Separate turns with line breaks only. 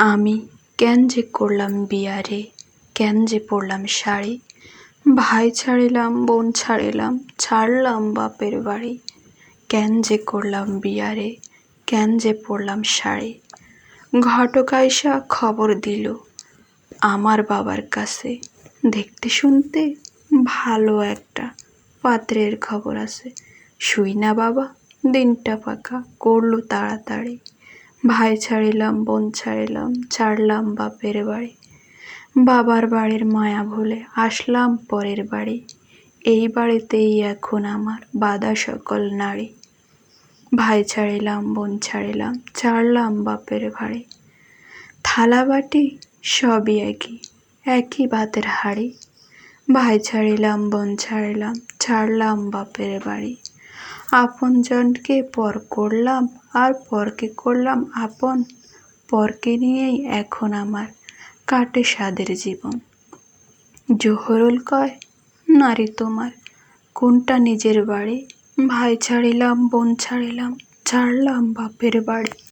আমি কেন যে করলাম বিয়ারে? কেন যে পরলাম শাড়ি? ভাই ছাড়িলাম, বোন ছাড়িলাম, ছাড়লাম বাপের বাড়ি। কেন যে করলাম বিয়ারে? কেন যে পরলাম শাড়ি? ঘটক আইসা খবর দিল আমার বাবার কাছে। দেখতে শুনতে ভালো একটা পাত্রের খবর আছে। শুই না বাবা, দিনটা পাকা, করল তাড়াতাড়ি। ভাই ছাড়িলাম, বোন ছাড়িলাম, ছাড়লাম বাপের বাড়ি। বাবার বাড়ির মায়া ভুলে আসলাম পরের বাড়ি। এই বাড়িতেই এখন আমার বাধা সকল নারী। ভাই ছাড়িলাম, বোন ছাড়িলাম, ছাড়লাম বাপের বাড়ি। থালা বাটি সবই একই একই ভাতের হাড়ি। ভাই ছাড়িলাম, বোন ছাড়িলাম, ছাড়লাম বাপের বাড়ি। আপন জনকে পর করলাম আর পরকে করলাম আপন। পরকে নিয়েই এখন আমার কাটে স্বাদের জীবন। জোহরুল কয়, নারী তোমার, কোনটা নিজের বাড়ি? ভাই ছাড়িলাম, বোন ছাড়িলাম, ছাড়লাম বাপের বাড়ি।